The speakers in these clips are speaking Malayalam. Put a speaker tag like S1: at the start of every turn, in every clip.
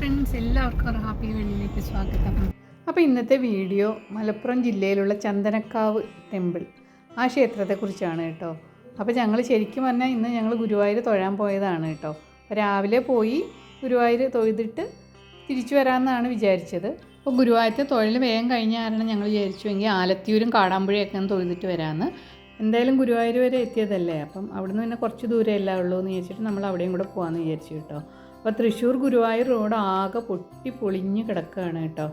S1: ഫ്രണ്ട്സ് എല്ലാവർക്കും ഒരു ഹാപ്പി വെള്ളിയിലേക്ക് സ്വാഗതം.
S2: അപ്പോൾ ഇന്നത്തെ വീഡിയോ മലപ്പുറം ജില്ലയിലുള്ള ചന്ദനക്കാവ് ടെമ്പിൾ ആ ക്ഷേത്രത്തെക്കുറിച്ചാണ് കേട്ടോ. അപ്പോൾ ഞങ്ങൾ ശരിക്കും പറഞ്ഞാൽ ഇന്ന് ഞങ്ങൾ ഗുരുവായൂർ തൊഴാൻ പോയതാണ് കേട്ടോ. രാവിലെ പോയി ഗുരുവായൂർ തൊഴുതിട്ട് തിരിച്ചു വരാമെന്നാണ് വിചാരിച്ചത്. അപ്പോൾ ഗുരുവായൂരത്തെ തൊഴിൽ വേഗം കഴിഞ്ഞ കാരണം ഞങ്ങൾ വിചാരിച്ചുവെങ്കിൽ ആലത്തിയൂരും കാടാമ്പുഴയൊക്കെ ഒന്ന് തൊഴുതിട്ട് വരാമെന്ന്. എന്തായാലും ഗുരുവായൂർ വരെ എത്തിയതല്ലേ? അപ്പം അവിടുന്ന് പിന്നെ കുറച്ച് ദൂരമല്ല ഉള്ളൂ എന്ന് വിചാരിച്ചിട്ട് നമ്മൾ അവിടെയും കൂടെ പോകാമെന്ന് വിചാരിച്ചു കേട്ടോ. അപ്പോൾ തൃശ്ശൂർ ഗുരുവായൂർ റോഡ് ആകെ പൊട്ടി പൊളിഞ്ഞ് കിടക്കുകയാണ് കേട്ടോ.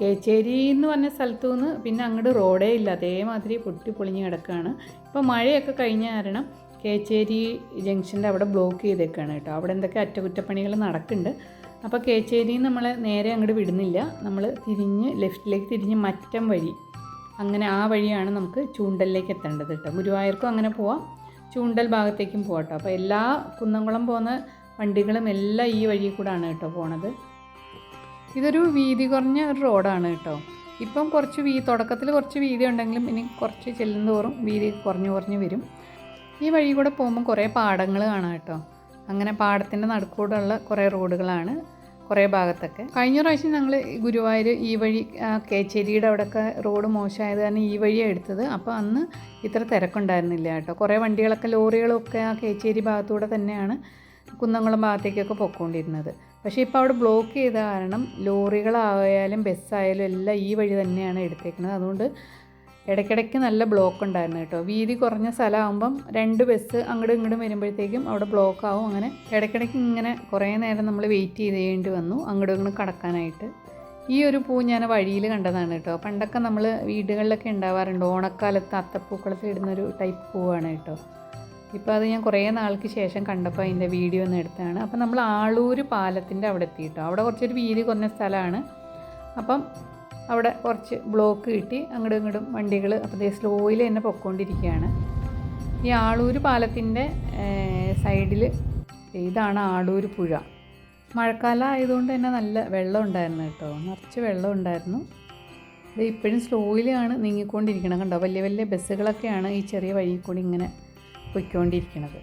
S2: കേച്ചേരി എന്ന് പറഞ്ഞ സ്ഥലത്തു നിന്ന് പിന്നെ അങ്ങോട്ട് റോഡേ ഇല്ല. അതേമാതിരി പൊട്ടി പൊളിഞ്ഞ് കിടക്കുകയാണ് ഇപ്പോൾ മഴയൊക്കെ കഴിഞ്ഞ കാരണം കേച്ചേരി ജംഗ്ഷന്റെ അവിടെ ബ്ലോക്ക് ചെയ്തേക്കാണ് കേട്ടോ. അവിടെ എന്തൊക്കെ അറ്റകുറ്റപ്പണികൾ നടക്കുന്നുണ്ട്. അപ്പോൾ കേച്ചേരി നമ്മൾ നേരെ അങ്ങോട്ട് വിടുന്നില്ല. നമ്മൾ തിരിഞ്ഞ് ലെഫ്റ്റിലേക്ക് തിരിഞ്ഞ് മറ്റം വഴി അങ്ങനെ ആ വഴിയാണ് നമുക്ക് ചൂണ്ടലിലേക്ക് എത്തേണ്ടത് കേട്ടോ. ഗുരുവായൂർക്കും അങ്ങനെ പോവാം. ചൂണ്ടൽ ഭാഗത്തേക്കും പോകാം കേട്ടോ. അപ്പോൾ എല്ലാ കുന്നംകുളം പോകുന്ന വണ്ടികളും എല്ലാം ഈ വഴി കൂടാണ് കേട്ടോ പോണത്. ഇതൊരു വീതി കുറഞ്ഞ ഒരു റോഡാണ് കേട്ടോ. ഇപ്പം കുറച്ച് വീ തുടക്കത്തിൽ കുറച്ച് വീതി ഉണ്ടെങ്കിലും ഇനി കുറച്ച് ചെല്ലുന്തോറും വീതി കുറഞ്ഞു കുറഞ്ഞ് വരും. ഈ വഴി കൂടെ പോകുമ്പോൾ കുറേ പാടങ്ങൾ കാണാം കേട്ടോ. അങ്ങനെ പാടത്തിന്റെ നടുക്കൂടെയുള്ള കുറേ റോഡുകളാണ് കുറേ ഭാഗത്തൊക്കെ. കഴിഞ്ഞ പ്രാവശ്യം ഞങ്ങൾ ഗുരുവായൂർ ഈ വഴി കേച്ചേരിയുടെ അവിടെയൊക്കെ റോഡ് മോശമായത് കാരണം ഈ വഴിയാണ് എടുത്തത്. അപ്പോൾ അന്ന് ഇത്ര തിരക്കുണ്ടായിരുന്നില്ല കേട്ടോ. കുറേ വണ്ടികളൊക്കെ ലോറികളൊക്കെ ആ കേച്ചേരി ഭാഗത്തൂടെ തന്നെയാണ് കുന്നംകുളം ഭാഗത്തേക്കൊക്കെ പൊയ്ക്കൊണ്ടിരുന്നത് പക്ഷേ ഇപ്പോൾ അവിടെ ബ്ലോക്ക് ചെയ്ത കാരണം ലോറികളായാലും ബസ്സായാലും എല്ലാം ഈ വഴി തന്നെയാണ് എടുത്തേക്കുന്നത്. അതുകൊണ്ട് ഇടയ്ക്കിടയ്ക്ക് നല്ല ബ്ലോക്ക് ഉണ്ടായിരുന്നു കേട്ടോ. വീതി കുറഞ്ഞ സ്ഥലമാകുമ്പം രണ്ട് ബസ് അങ്ങോട്ടും ഇങ്ങോട്ടും വരുമ്പോഴത്തേക്കും അവിടെ ബ്ലോക്ക് ആവും. അങ്ങനെ ഇടയ്ക്കിടയ്ക്ക് ഇങ്ങനെ കുറേ നേരം നമ്മൾ വെയിറ്റ് ചെയ്തേണ്ടി വന്നു അങ്ങോട്ടും ഇങ്ങോട്ടും കടക്കാനായിട്ട്. ഈ ഒരു പൂ ഞാൻ വഴിയിൽ കണ്ടതാണ് കേട്ടോ. പണ്ടൊക്കെ നമ്മൾ വീടുകളിലൊക്കെ ഉണ്ടാവാറുണ്ട്. ഓണക്കാലത്ത് അത്തപ്പൂക്കളത്തിൽ ഇടുന്നൊരു ടൈപ്പ് പൂവാണ് കേട്ടോ. ഇപ്പോൾ അത് ഞാൻ കുറേ നാൾക്ക് ശേഷം കണ്ടപ്പോൾ അതിന്റെ വീഡിയോ ഒന്ന് എടുത്താണ്. അപ്പം നമ്മൾ ആളൂർ പാലത്തിന്റെ അവിടെ എത്തി കേട്ടോ അവിടെ കുറച്ചൊരു വീതി കുറഞ്ഞ സ്ഥലമാണ് അപ്പം അവിടെ കുറച്ച് ബ്ലോക്ക് കിട്ടി. അങ്ങോട്ടും ഇങ്ങോട്ടും വണ്ടികൾ അപ്പോൾ സ്ലോയിൽ തന്നെ പൊക്കോണ്ടിരിക്കുകയാണ് ഈ ആളൂർ പാലത്തിന്റെ സൈഡിൽ ഇതാണ് ആളൂർ പുഴ. മഴക്കാലം ആയതുകൊണ്ട് തന്നെ നല്ല വെള്ളം ഉണ്ടായിരുന്നു കേട്ടോ നിറച്ച് വെള്ളം ഉണ്ടായിരുന്നു. ഇത് ഇപ്പോഴും സ്ലോയിലാണ് നീങ്ങിക്കൊണ്ടിരിക്കണം കണ്ടോ? വലിയ വലിയ ബസ്സുകളൊക്കെയാണ് ഈ ചെറിയ വഴിയിൽ കൂടി ഇങ്ങനെ പൊയ്ക്കൊണ്ടിരിക്കുന്നത്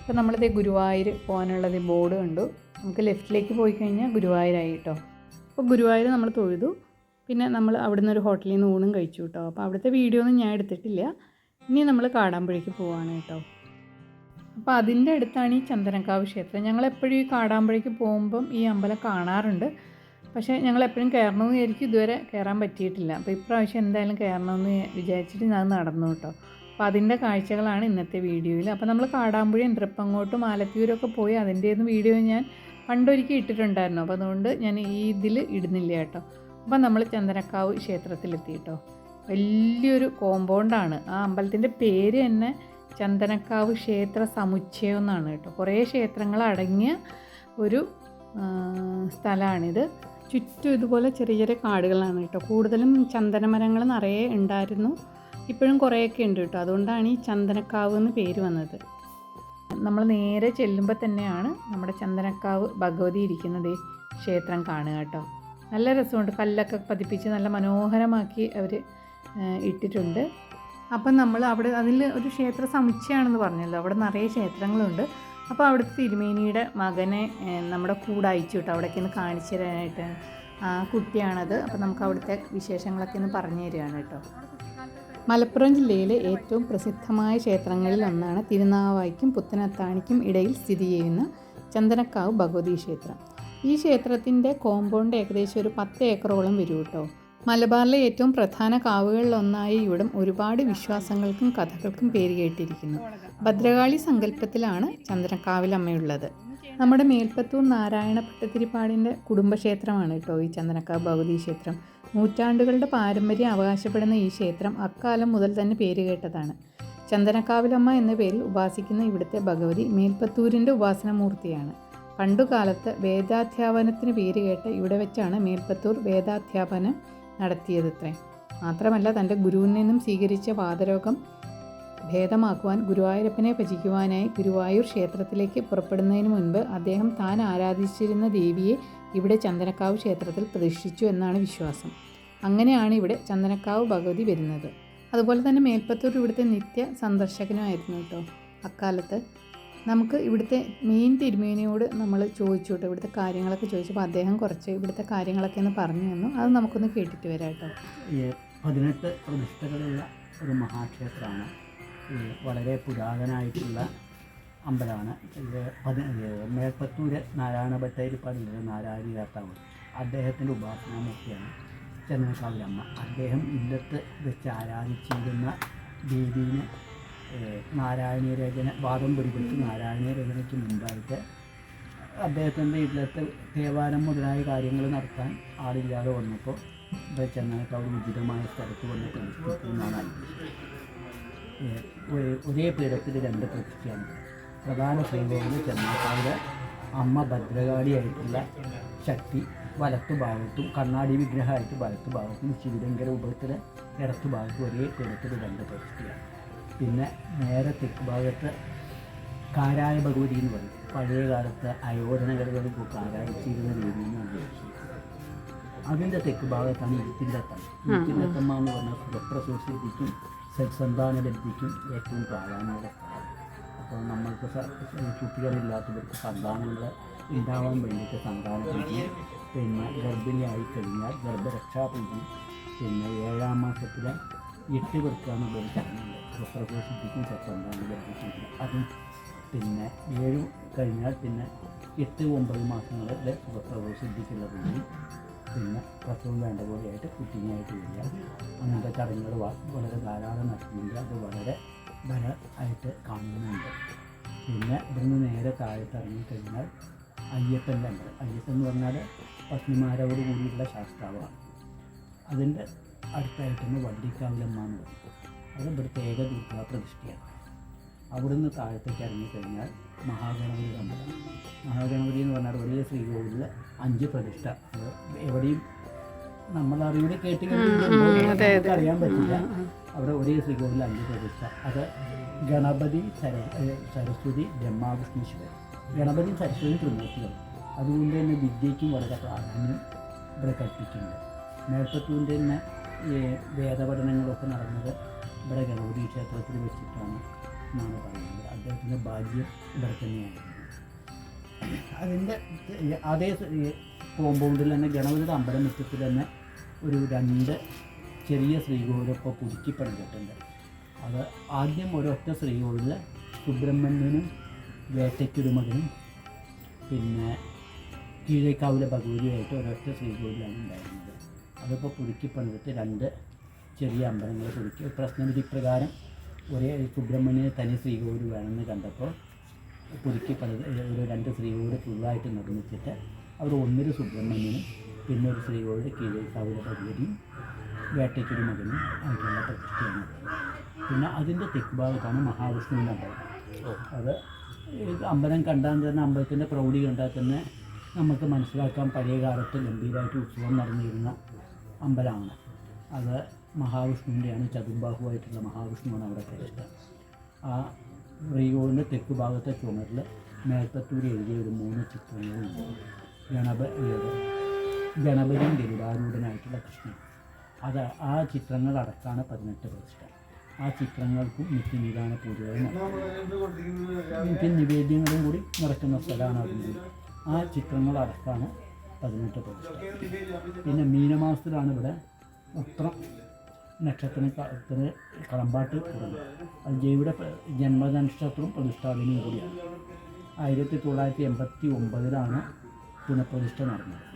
S2: അപ്പോൾ നമ്മളിത് ഗുരുവായൂർ പോകാനുള്ളത് ബോർഡ് കണ്ടു. നമുക്ക് ലെഫ്റ്റിലേക്ക് പോയി കഴിഞ്ഞാൽ ഗുരുവായൂരായി കേട്ടോ അപ്പോൾ ഗുരുവായൂർ നമ്മൾ തൊഴുതു. പിന്നെ നമ്മൾ അവിടുന്ന് ഒരു ഹോട്ടലിൽ നിന്ന് ഊണും കഴിച്ചു കേട്ടോ. അപ്പോൾ അവിടുത്തെ വീഡിയോ ഒന്നും ഞാൻ എടുത്തിട്ടില്ല. ഇനി നമ്മൾ കാടാമ്പുഴയ്ക്ക് പോവാണ് കേട്ടോ. അപ്പോൾ അതിന്റെ അടുത്താണ് ഈ ചന്ദനക്കാവ് ക്ഷേത്രം. ഞങ്ങൾ എപ്പോഴും ഈ കാടാമ്പുഴയ്ക്ക് പോകുമ്പം ഈ അമ്പലം കാണാറുണ്ട്. പക്ഷേ ഞങ്ങൾ എപ്പോഴും കയറണമെന്ന് വിചാരിക്കും ഇതുവരെ കയറാൻ പറ്റിയിട്ടില്ല. അപ്പോൾ ഇപ്രാവശ്യം എന്തായാലും കയറണമെന്ന് വിചാരിച്ചിട്ട് ഞാൻ നടന്നു കേട്ടോ. അപ്പോൾ അതിന്റെ കാഴ്ചകളാണ് ഇന്നത്തെ വീഡിയോയിൽ അപ്പോൾ നമ്മൾ കാടാമ്പുഴയും തൃപ്പങ്ങോട്ടും ആലത്തിയൂരൊക്കെ പോയി അതിന്റെയൊന്നും വീഡിയോ ഞാൻ പണ്ടൊരിക്കൽ ഇട്ടിട്ടുണ്ടായിരുന്നു. അപ്പോൾ അതുകൊണ്ട് ഞാൻ ഈ ഇതിൽ ഇടുന്നില്ല കേട്ടോ. അപ്പോൾ നമ്മൾ ചന്ദനക്കാവ് ക്ഷേത്രത്തിലെത്തി കേട്ടോ വലിയൊരു കോമ്പൗണ്ടാണ്. ആ അമ്പലത്തിന്റെ പേര് തന്നെ ചന്ദനക്കാവ് ക്ഷേത്ര സമുച്ചയം എന്നാണ് കേട്ടോ. കുറേ ക്ഷേത്രങ്ങൾ അടങ്ങിയ ഒരു സ്ഥലമാണിത് ചുറ്റും ഇതുപോലെ ചെറിയ ചെറിയ കാടുകളാണ് കേട്ടോ. കൂടുതലും ചന്ദനമരങ്ങൾ നിറയെ ഉണ്ടായിരുന്നു. ഇപ്പോഴും കുറേയൊക്കെ ഉണ്ട് കേട്ടോ. അതുകൊണ്ടാണ് ഈ ചന്ദനക്കാവ് എന്ന് പേര് വന്നത്. നമ്മൾ നേരെ ചെല്ലുമ്പോൾ തന്നെയാണ് നമ്മുടെ ചന്ദനക്കാവ് ഭഗവതി ഇരിക്കുന്നത് ക്ഷേത്രം കാണുക കേട്ടോ. നല്ല രസമുണ്ട്. കല്ലൊക്കെ പതിപ്പിച്ച് നല്ല മനോഹരമാക്കി അവർ ഇട്ടിട്ടുണ്ട്. അപ്പം നമ്മൾ അവിടെ അതിൽ ഒരു ക്ഷേത്ര സമുച്ചയമാണെന്ന് പറഞ്ഞല്ലോ. അവിടെ നിറയെ ക്ഷേത്രങ്ങളുണ്ട്. അപ്പോൾ അവിടുത്തെ തിരുമേനിയുടെ മകനെ നമ്മുടെ കൂടെ അയച്ചു കേട്ടോ. അവിടേക്ക് കാണിച്ചു തരാനായിട്ട് ആ കുട്ടിയാണത്. അപ്പോൾ നമുക്ക് അവിടുത്തെ വിശേഷങ്ങളൊക്കെ ഒന്ന് പറഞ്ഞു തരികയാണ് കേട്ടോ. മലപ്പുറം ജില്ലയിലെ ഏറ്റവും പ്രസിദ്ധമായ ക്ഷേത്രങ്ങളിൽ ഒന്നാണ് തിരുനാവായിക്കും പുത്തനത്താണിക്കും ഇടയിൽ സ്ഥിതി ചെയ്യുന്ന ചന്ദനക്കാവ് ഭഗവതി ക്ഷേത്രം. ഈ ക്ഷേത്രത്തിന്റെ കോമ്പൗണ്ട് ഏകദേശം ഒരു പത്ത് ഏക്കറോളം വരും കേട്ടോ മലബാറിലെ ഏറ്റവും പ്രധാന കാവുകളിലൊന്നായ ഇവിടം ഒരുപാട് വിശ്വാസങ്ങൾക്കും കഥകൾക്കും പേര് കേട്ടിരിക്കുന്നു. ഭദ്രകാളി സങ്കല്പത്തിലാണ് ചന്ദനക്കാവിലമ്മയുള്ളത്. നമ്മുടെ മേൽപ്പത്തൂർ നാരായണ ഭട്ടതിരിപ്പാടിന്റെ കുടുംബക്ഷേത്രമാണ് കേട്ടോ ഈ ചന്ദനക്കാവ് ഭഗവതി ക്ഷേത്രം. നൂറ്റാണ്ടുകളുടെ പാരമ്പര്യം അവകാശപ്പെടുന്ന ഈ ക്ഷേത്രം അക്കാലം മുതൽ തന്നെ പേരുകേട്ടതാണ് ചന്ദനക്കാവിലമ്മ എന്ന പേരിൽ ഉപാസിക്കുന്ന ഇവിടുത്തെ ഭഗവതി മേൽപ്പത്തൂരിന്റെ ഉപാസനമൂർത്തിയാണ്. പണ്ടുകാലത്ത് വേദാധ്യാപനത്തിന് പേരുകേട്ട് കേട്ട ഇവിടെ വെച്ചാണ് മേൽപ്പത്തൂർ വേദാധ്യാപനം നടത്തിയതത്രേ. മാത്രമല്ല തന്റെ ഗുരുവിൽ നിന്നും സ്വീകരിച്ച വാതരോഗം ഭേദമാക്കുവാൻ ഗുരുവായൂരപ്പനെ ഭജിക്കുവാനായി ഗുരുവായൂർ ക്ഷേത്രത്തിലേക്ക് പുറപ്പെടുന്നതിന് മുൻപ് അദ്ദേഹം താൻ ആരാധിച്ചിരുന്ന ദേവിയെ ഇവിടെ ചന്ദനക്കാവ് ക്ഷേത്രത്തിൽ പ്രതിഷ്ഠിച്ചു എന്നാണ് വിശ്വാസം. അങ്ങനെയാണ് ഇവിടെ ചന്ദനക്കാവ് ഭഗവതി വരുന്നത്. അതുപോലെ തന്നെ മേൽപ്പത്തൂർ ഇവിടുത്തെ നിത്യ സന്ദർശകനുമായിരുന്നു കേട്ടോ അക്കാലത്ത്. നമുക്ക് ഇവിടുത്തെ മെയിൻ തിരുമേനിയോട് നമ്മൾ ചോദിച്ചു കേട്ടോ ഇവിടുത്തെ കാര്യങ്ങളൊക്കെ ചോദിച്ചപ്പോൾ അദ്ദേഹം കുറച്ച് ഇവിടുത്തെ കാര്യങ്ങളൊക്കെ ഒന്ന് പറഞ്ഞു തന്നു. അത് നമുക്കൊന്ന് കേട്ടിട്ട് വരാം കേട്ടോ.
S3: പതിനെട്ട് പ്രതിഷ്ഠകളുള്ള ഒരു മഹാക്ഷേത്രമാണ്. വളരെ പുരാതനമായിട്ടുള്ള അമ്പലമാണ് ഇത് പതി ഇത് മേൽപ്പത്തൂര് നാരായണ ഭട്ടേരിപ്പാടിലെ നാരായണി കർത്താവ് അദ്ദേഹത്തിന്റെ ഉപാസനാമൂർത്തിയാണ് ചന്ദ്രകാവിലമ്മ അദ്ദേഹം ഇല്ലത്ത് വെച്ച് ആരാധിച്ചിരുന്ന ദേവീനെ ഏഹ്, നാരായണീയ രചന വാദം പിടിപെടുത്തി നാരായണീയ രചനയ്ക്ക് മുമ്പായിട്ട് അദ്ദേഹത്തിന്റെ ഇല്ലത്തെ ദേവാലയം മുതലായ കാര്യങ്ങൾ നടത്താൻ ആളില്ലാതെ വന്നപ്പോൾ ഇവിടെ ചന്ദനക്കാവ് ഉചിതമായ സ്ഥലത്ത് വന്ന് പ്രതിഷ്ഠിക്കുന്നതാണ് ഒരേ പീഠത്തിൽ രണ്ട് പ്രതിഷ്ഠയാണ്. പ്രധാന ശ്രീകോവിൽ ചന്ദനക്കാവിലെ അമ്മ ഭദ്രകാളിയായിട്ടുള്ള ശക്തി വലത്തു ഭാഗത്തും കണ്ണാടി വിഗ്രഹമായിട്ട് വലത്തു ഭാഗത്തും ശിവലിംഗര ഉപത്തിലെ ഇടത്തു ഭാഗത്തും ഒരേ പീഠത്തിൽ രണ്ട് പ്രതിഷ്ഠയാണ് പിന്നെ നേരെ തെക്ക് ഭാഗത്ത് കാരായ ഭഗവതി എന്ന് പറയും. പഴയ കാലത്ത് അയോധനകലകൾക്ക് കാരായിച്ചിരുന്ന വിളിച്ചത് അതിന്റെ തെക്ക് ഭാഗത്താണ് ഇരുത്തിന്റെത്തം ഇരുത്തിന്റെത്തമ്മ എന്ന് പറഞ്ഞാൽ സുഖപ്രസൂസിദ്ധിക്കും സത്സന്താന ലബ്ധിക്കും ഏറ്റവും പ്രാധാന്യമുള്ള സ്ഥലം. അപ്പോൾ നമ്മൾക്ക് കുട്ടികളില്ലാത്തവർക്ക് സന്താനങ്ങൾ ഉണ്ടാവാൻ വേണ്ടിയിട്ട് സന്താനപ്രീതി പിന്നെ ഗർഭിണിയായി കഴിഞ്ഞാൽ ഗർഭരക്ഷാ പൂജ പിന്നെ ഏഴാം മാസത്തിലെ എട്ട് പേർക്കാണ് ഒരു ചടങ്ങുണ്ട്. സുഖപ്രസൂസിദ്ധിക്കും സത്സന്താന ലബ്ധിക്കും അതും പിന്നെ ഏഴ് കഴിഞ്ഞാൽ പിന്നെ എട്ട് ഒമ്പത് മാസങ്ങളിലെ സുഖപ്രസൂസിദ്ധിക്കുള്ള പൂജ പിന്നെ പ്രസവം വേണ്ട പോലെയായിട്ട് കുട്ടിനെയായിട്ട് വരിക. അങ്ങനത്തെ ചടങ്ങുകൾ വളരെ ധാരാളം നടത്തുന്നുണ്ട് അത് വളരെ ബല ആയിട്ട് കാണുന്നുണ്ട്. പിന്നെ ഇവിടുന്ന് നേരെ താഴത്ത് ഇറങ്ങിക്കഴിഞ്ഞാൽ അയ്യപ്പന്റെ അമ്പലം. അയ്യപ്പൻ എന്ന് പറഞ്ഞാൽ പത്നിമാരോട് കൂടിയുള്ള ശാസ്ത്രാവാണ് അതിന്റെ അടുത്തായിട്ടാണ് വള്ളിക്കാവിലമ്മ എന്ന് പറയും. അത് ഇവിടുത്തെ ഏക ദുർഗാ പ്രതിഷ്ഠയാണ്. അവിടുന്ന് താഴത്തേക്ക് ഇറങ്ങിക്കഴിഞ്ഞാൽ മഹാഗണപതി അമ്പലം. മഹാഗണപതി എന്ന് പറഞ്ഞാൽ വലിയ ശ്രീകോവിലിൽ അഞ്ച് പ്രതിഷ്ഠ. അത് എവിടെയും നമ്മൾ അറിവിടെ കേട്ട് കേട്ട് അറിയാൻ പറ്റില്ല. അവിടെ ഒരേ ശ്രീകോവിൽ അഞ്ച് പ്രതിഷ്ഠ. അത് ഗണപതി സരസ്വതി ബ്രഹ്മാവിഷ്ണു ഗണപതി സരസ്വതി ത്രിമൂർത്തികൾ. അതുകൊണ്ട് തന്നെ വിദ്യയ്ക്കും വളരെ പ്രാധാന്യം ഇവിടെ കൽപ്പിക്കുന്നുണ്ട്. മേൽപ്പത്തൂരിന്റെ തന്നെ ഈ വേദപഠനങ്ങളൊക്കെ നടന്നത് ഇവിടെ ഗണപതി ക്ഷേത്രത്തിൽ വെച്ചിട്ടാണ് എന്നാണ് പറയുന്നത്. അദ്ദേഹത്തിന്റെ ഭാഗ്യം ഇവിടെ തന്നെയായിരുന്നു. അതിന്റെ അതേ കോമ്പൗണ്ടിൽ തന്നെ ഗണപതിയുടെ അമ്പലമുറ്റത്തിൽ തന്നെ ഒരു രണ്ട് ചെറിയ ശ്രീകോവിലൊക്കെ പുതുക്കി പണിതിട്ടുണ്ട്. അത് ആദ്യം ഒരൊറ്റ ശ്രീകോവിലിൽ സുബ്രഹ്മണ്യനും വേട്ടയ്ക്കൊരുമകനും പിന്നെ കീഴേക്കാവിലെ ഭഗവതിയായിട്ട് ഒരൊറ്റ ശ്രീകോവിലാണ് ഉണ്ടായിരുന്നത്. അതിപ്പോൾ പുതുക്കി പണിതിട്ട് രണ്ട് ചെറിയ അമ്പലങ്ങൾ പുതുക്കി. പ്രശ്നവിധി പ്രകാരം ഒരേ സുബ്രഹ്മണ്യന് തനി ശ്രീകോവിൽ വേണമെന്ന് കണ്ടപ്പോൾ പുതുക്കി പണിത് ഒരു രണ്ട് ശ്രീകോവിൽ പുതുതായിട്ട് നിർമ്മിച്ചിട്ട് അവർ ഒന്നൊരു സുബ്രഹ്മണ്യനും പിന്നെ ഒരു സ്ത്രീകളുടെ കീഴിൽ കീഴേക്കാവിലെ ഭഗവതിയും വേട്ടയ്ക്കൊരു മകനും ആയിട്ടുള്ള പ്രതിഷ്ഠയാണ്. പിന്നെ അതിന്റെ തെക്ക് ഭാഗത്താണ് മഹാവിഷ്ണുവിന്റെ അമ്പലം അത് അമ്പലം കണ്ടാൽ തന്നെ അമ്പലത്തിന്റെ പ്രൗഢി കണ്ടാൽ തന്നെ നമുക്ക് മനസ്സിലാക്കാൻ പഴയ കാലത്ത് ഗംഭീരമായിട്ട് ഉത്സവം നടന്നിരുന്ന അമ്പലമാണ്. അത് മഹാവിഷ്ണുവിന്റെയാണ് ചതുർബാഹുവായിട്ടുള്ള മഹാവിഷ്ണുവാണ് അവിടെ പ്രതിഷ്ഠ. ആ റിയോവിന്റെ തെക്ക് ഭാഗത്തെ ചുമരിൽ മേൽപ്പത്തൂർ എഴുതിയ ഒരു മൂന്ന് ചിത്രങ്ങളുണ്ട്. ഗണപ ഗണപതിയും ഗരുഡാരൂഢനായിട്ടുള്ള കൃഷ്ണൻ. അത് ആ ചിത്രങ്ങൾ അടക്കാണ് പതിനെട്ട് പ്രതിഷ്ഠ. ആ ചിത്രങ്ങൾക്കും നിത്യനിദാന പൂജകളും നിത്യ നിവേദ്യങ്ങളും കൂടി നടക്കുന്ന സ്ഥലമാണ് അതിന്റെ. ആ ചിത്രങ്ങൾ അടക്കാണ് പതിനെട്ട് പ്രതിഷ്ഠ. പിന്നെ മീനമാസത്തിലാണ് ഇവിടെ ഉത്രം നക്ഷത്രത്തിന് കളമ്പാട്ട് കൂടുന്നത് അത് ജൈവിയുടെ പ- ജന്മനക്ഷത്രവും പ്രതിഷ്ഠാദിനും കൂടിയാണ്. ആയിരത്തി തൊള്ളായിരത്തി എൺപത്തി ഒമ്പതിലാണ് പുനഃപ്രതിഷ്ഠ നടന്നത്.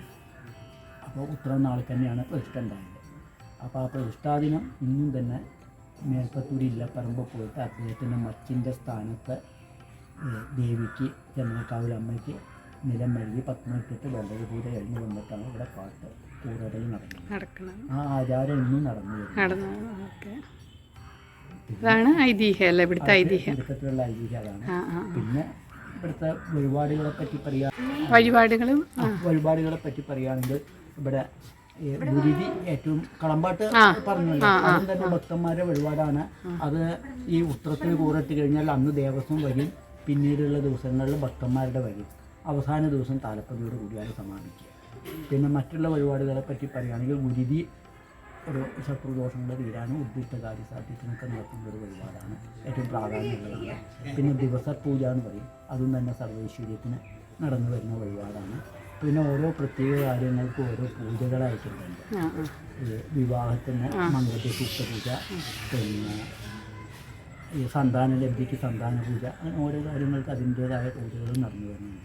S3: അപ്പോൾ ഉത്തരം നാളിൽ തന്നെയാണ് പ്രതിഷ്ഠ ഉണ്ടായത്. അപ്പോൾ ആ പ്രതിഷ്ഠാദിനം ഇന്നും തന്നെ മേൽപ്പത്തൂർ ഇല്ലപ്പറമ്പ് പോയിട്ട് അദ്ദേഹത്തിന്റെ മച്ചിന്റെ സ്ഥാനത്ത് ദേവിക്ക് ചന്ദ്രക്കാവിൽ അമ്മയ്ക്ക് നിലം മെഴുകി പത്മത്തിട്ട് പൂജ കഴിഞ്ഞ് വന്നിട്ടാണ് ഇവിടെ പാട്ട് പൂരടൽ നടക്കുന്നത്. ആ ആചാരം ഇന്നും നടന്നു വരുന്നു.
S1: ഐതിഹ്യം
S3: അതാണ്. പിന്നെ ഇവിടുത്തെ വഴിപാടുകളെ പറ്റി പറയാ
S1: വഴിപാടുകളും
S3: വഴിപാടുകളെ പറ്റി പറയുകയാണെങ്കിൽ ഇവിടെ ഗുരുതി ഏറ്റവും കളമ്പാട്ട്. പറഞ്ഞല്ലോ. അതും തന്നെ ഭക്തന്മാരുടെ വഴിപാടാണ്. അത് ഈ ഉത്രത്തിന് കൂറിട്ട് കഴിഞ്ഞാൽ അന്ന് ദേവസ്വം വരും പിന്നീടുള്ള ദിവസങ്ങളിൽ ഭക്തന്മാരുടെ വരും അവസാന ദിവസം താലപ്പതിയോട് കൂടിയാണ് സമാപിക്കുക. പിന്നെ മറ്റുള്ള വഴിപാടുകളെ പറ്റി പറയുകയാണെങ്കിൽ ഗുരുതി ഒരു ശത്രുദോഷങ്ങളുടെ തീരാനും ഉദ്ദിഷ്ട കാര്യസാധ്യത്തിനൊക്കെ നടത്തുന്ന ഒരു വഴിപാടാണ്. ഏറ്റവും പ്രാധാന്യമുള്ളതാണ് പിന്നെ ദിവസപൂജ എന്ന് പറയും. അതും തന്നെ സർവൈശ്വര്യത്തിന് നടന്നു വരുന്ന വഴിപാടാണ്. പിന്നെ ഓരോ പ്രത്യേക കാര്യങ്ങൾക്കും ഓരോ ഈ വിവാഹത്തിന് മംഗളത്തെ സൂക്തപൂജ പിന്നെ ഈ സന്താന ലബ്ധിക്ക് സന്താന പൂജ അങ്ങനെ ഓരോ കാര്യങ്ങൾക്ക് അതിന്റേതായ പൂജകളും നടന്നു വരുന്നുണ്ട്.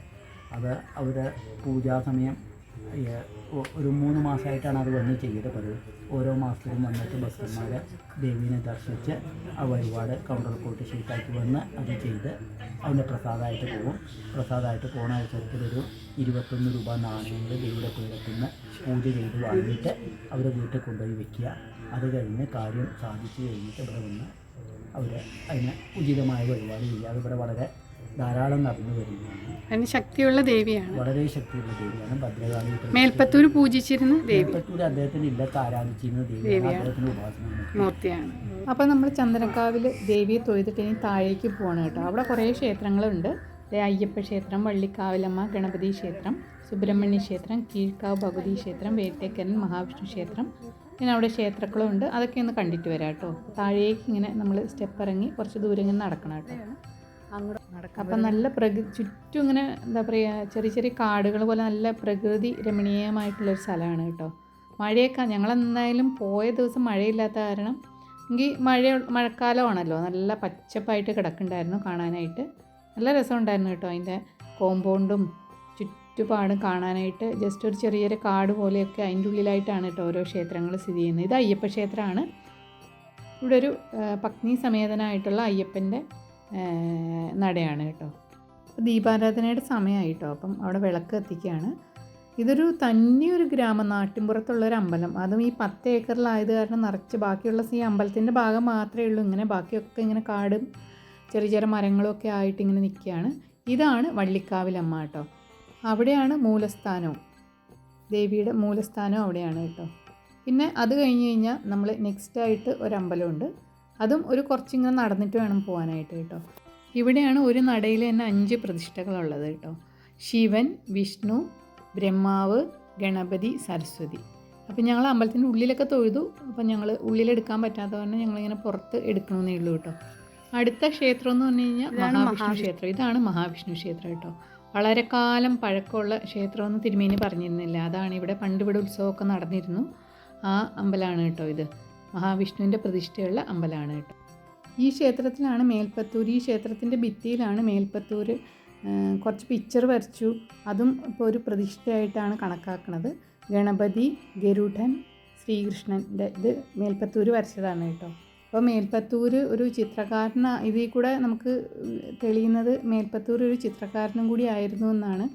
S3: അത് അവരുടെ പൂജാസമയം ഈ ഒ- ഒരു മൂന്ന് മാസമായിട്ടാണ് അത് വന്ന് ചെയ്ത് പതിവ് ഓരോ മാസത്തിലും വന്നിട്ട് ഭക്തന്മാർ ദേവീനെ ദർശിച്ച് ആ വഴിപാട് കൗണ്ടർ കോട്ട് ഷീറ്റാക്കി വന്ന് അത് ചെയ്ത് അതിന്റെ പ്രസാദമായിട്ട് പോകും പ്രസാദമായിട്ട് പോണ അവസരത്തിലൊരു ഇരുപത്തൊന്ന് രൂപ നാണയങ്ങൾ ദേവിയുടെ പീഠത്തിൽ നിന്ന് പൂജ ചെയ്ത് വാങ്ങിയിട്ട് അവരെ വീട്ടിൽ കൊണ്ടുപോയി വെക്കുക. അത് കഴിഞ്ഞ് കാര്യം സാധിച്ചു കഴിഞ്ഞിട്ട് ഇവിടെ വന്ന് അവർ അതിന് ഉചിതമായ വഴിപാട് ചെയ്യുക. അതിവിടെ വളരെ ധാരാളം നടന്നു വരുന്നതാണ്
S1: അതിന് ശക്തിയുള്ള ദേവിയാണ്.
S3: വളരെ ശക്തിയുള്ള ദേവിയാണ് ഭദ്രകാളി. മേൽപ്പത്തൂര്
S1: മേൽപ്പത്തൂർ പൂജിച്ചിരുന്ന ദേവി.
S3: മേൽപ്പത്തൂർ അദ്ദേഹത്തിന് ഇല്ലത്ത് ആരാധിച്ചിരുന്ന ദേവിയാണ്. അദ്ദേഹത്തിന് ഉപാസന
S1: മൂർത്തിയാണ്.
S2: അപ്പോൾ നമ്മൾ ചന്ദനക്കാവിൽ ദേവിയെ തൊഴുതിട്ട് ഇനി താഴേക്ക് പോവാണ് കേട്ടോ. അവിടെ കുറേ ക്ഷേത്രങ്ങളുണ്ട്. അയ്യപ്പ ക്ഷേത്രം വള്ളിക്കാവിലമ്മ ഗണപതി ക്ഷേത്രം സുബ്രഹ്മണ്യ ക്ഷേത്രം കീഴ്ക്കാവ് ഭഗവതി ക്ഷേത്രം വേട്ടേക്കരൻ മഹാവിഷ്ണു ക്ഷേത്രം. പിന്നെ അവിടെ ക്ഷേത്രക്കളുണ്ട്. ഉണ്ട് അതൊക്കെ ഒന്ന് കണ്ടിട്ട് വരാം കേട്ടോ. താഴേക്ക് ഇങ്ങനെ നമ്മൾ സ്റ്റെപ്പ് ഇറങ്ങി കുറച്ച് ദൂരം ഇങ്ങനെ നടക്കണം കേട്ടോ. അപ്പം നല്ല പ്രകൃതി ചുറ്റും ഇങ്ങനെ എന്താ പറയുക ചെറിയ ചെറിയ കാടുകൾ പോലെ നല്ല പ്രകൃതി രമണീയമായിട്ടുള്ളൊരു സ്ഥലമാണ് കേട്ടോ. മഴയൊക്കെ ഞങ്ങൾ എന്തായാലും പോയ ദിവസം മഴയില്ലാത്ത കാരണം എങ്കിൽ മഴ മഴക്കാലമാണല്ലോ നല്ല പച്ചപ്പായിട്ട് കിടക്കുന്നുണ്ടായിരുന്നു കാണാനായിട്ട്. നല്ല രസമുണ്ടായിരുന്നു കേട്ടോ അതിന്റെ കോമ്പൗണ്ടും ചുറ്റുപാടും കാണാനായിട്ട്. ജസ്റ്റ് ഒരു ചെറിയൊരു കാട് പോലെയൊക്കെ അതിന്റെ ഉള്ളിലായിട്ടാണ് കേട്ടോ ഓരോ ക്ഷേത്രങ്ങൾ സ്ഥിതി ചെയ്യുന്നത്. ഇത് അയ്യപ്പ ക്ഷേത്രമാണ്. ഇവിടെ ഒരു പത്നി സമേതനായിട്ടുള്ള അയ്യപ്പന്റെ നടയാണ് കേട്ടോ. ദീപാരാധനയുടെ സമയമായി കേട്ടോ അപ്പം അവിടെ വിളക്ക് എത്തിക്കുകയാണ് ഇതൊരു തന്നെയൊരു ഗ്രാമം നാട്ടിൻപുറത്തുള്ള ഒരു അമ്പലം. അതും ഈ പത്ത് ഏക്കറിലായത് കാരണം നിറച്ച് ബാക്കിയുള്ള ഈ അമ്പലത്തിന്റെ ഭാഗം മാത്രമേ ഉള്ളൂ. ഇങ്ങനെ ബാക്കിയൊക്കെ ഇങ്ങനെ കാടും ചെറിയ ചെറിയ മരങ്ങളും ഒക്കെ ആയിട്ട് ഇങ്ങനെ നിൽക്കുകയാണ്. ഇതാണ് വള്ളിക്കാവിലമ്മ കേട്ടോ. അവിടെയാണ് മൂലസ്ഥാനവും. ദേവിയുടെ മൂലസ്ഥാനവും അവിടെയാണ് കേട്ടോ. പിന്നെ അത് കഴിഞ്ഞ് കഴിഞ്ഞാൽ നമ്മൾ നെക്സ്റ്റ് ആയിട്ട് ഒരു അമ്പലമുണ്ട്. അതും ഒരു കുറച്ചിങ്ങനെ നടന്നിട്ട് വേണം പോകാനായിട്ട് കേട്ടോ. ഇവിടെയാണ് ഒരു നടയിൽ തന്നെ അഞ്ച് പ്രതിഷ്ഠകളുള്ളത് കേട്ടോ. ശിവൻ വിഷ്ണു ബ്രഹ്മാവ് ഗണപതി സരസ്വതി. അപ്പം ഞങ്ങൾ അമ്പലത്തിന്റെ ഉള്ളിലൊക്കെ തൊഴുതു. അപ്പം ഞങ്ങൾ ഉള്ളിലെടുക്കാൻ പറ്റാത്ത പറഞ്ഞാൽ ഞങ്ങളിങ്ങനെ പുറത്ത് എടുക്കണമെന്നേ ഉള്ളൂ കേട്ടോ. അടുത്ത ക്ഷേത്രം എന്ന് പറഞ്ഞു കഴിഞ്ഞാൽ മഹാവിഷ്ണു ക്ഷേത്രം. ഇതാണ് മഹാവിഷ്ണു ക്ഷേത്രം കേട്ടോ. വളരെ കാലം പഴക്കമുള്ള ക്ഷേത്രമെന്ന് തിരുമേനി പറഞ്ഞിരുന്നില്ല. അതാണ് ഇവിടെ പണ്ട് ഇവിടെ ഉത്സവമൊക്കെ നടന്നിരുന്നു ആ അമ്പലമാണ് കേട്ടോ ഇത്. മഹാവിഷ്ണുവിന്റെ പ്രതിഷ്ഠയുള്ള അമ്പലമാണ് കേട്ടോ. ഈ ക്ഷേത്രത്തിലാണ് മേൽപ്പത്തൂർ ഈ ക്ഷേത്രത്തിന്റെ ഭിത്തിയിലാണ് മേൽപ്പത്തൂർ കുറച്ച് പിക്ചർ വരച്ചു. അതും ഇപ്പോൾ ഒരു പ്രതിഷ്ഠയായിട്ടാണ് കണക്കാക്കുന്നത് ഗണപതി ഗരുഡൻ ശ്രീകൃഷ്ണന്റെ ഇത് മേൽപ്പത്തൂർ വരച്ചതാണ് കേട്ടോ. അപ്പോൾ മേൽപ്പത്തൂർ ഒരു ചിത്രകാരന ഇതിൽ കൂടെ നമുക്ക് തെളിയുന്നത് മേൽപ്പത്തൂർ ഒരു ചിത്രകാരനും കൂടി ആയിരുന്നു എന്നാണ്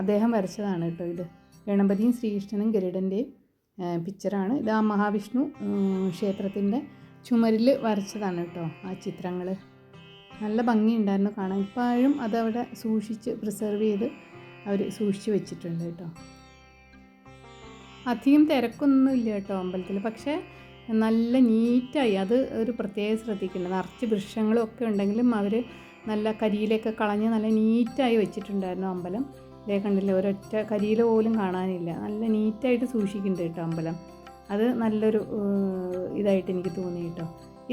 S2: അദ്ദേഹം വരച്ചതാണ് കേട്ടോ ഇത്. ഗണപതിയും ശ്രീകൃഷ്ണനും ഗരുഡന്റെയും പിക്ചറാണ് ഇത് ആ മഹാവിഷ്ണു ക്ഷേത്രത്തിന്റെ ചുമരിൽ വരച്ചതാണ് കേട്ടോ ആ ചിത്രങ്ങൾ നല്ല ഭംഗിയുണ്ടായിരുന്നു കാണാൻ. ഇപ്പോഴും അതവിടെ സൂക്ഷിച്ച് പ്രിസർവ് ചെയ്ത് അവർ സൂക്ഷിച്ച് വെച്ചിട്ടുണ്ട് കേട്ടോ. അധികം തിരക്കൊന്നും ഇല്ല കേട്ടോ അമ്പലത്തിൽ പക്ഷേ നല്ല നീറ്റായി. അത് ഒരു പ്രത്യേകം ശ്രദ്ധിക്കേണ്ടത്. നിറച്ച് വൃക്ഷങ്ങളും ഒക്കെ ഉണ്ടെങ്കിലും അവർ നല്ല കരിയിലൊക്കെ കളഞ്ഞ് നല്ല നീറ്റായി വെച്ചിട്ടുണ്ടായിരുന്നു അമ്പലം. ഇതേ കണ്ടില്ലേ ഒരൊറ്റ കരിയില പോലും കാണാനില്ല. നല്ല നീറ്റായിട്ട് സൂക്ഷിക്കുന്നുണ്ട് കേട്ടോ അമ്പലം. അത് നല്ലൊരു ഇതായിട്ട് എനിക്ക് തോന്നി കേട്ടോ.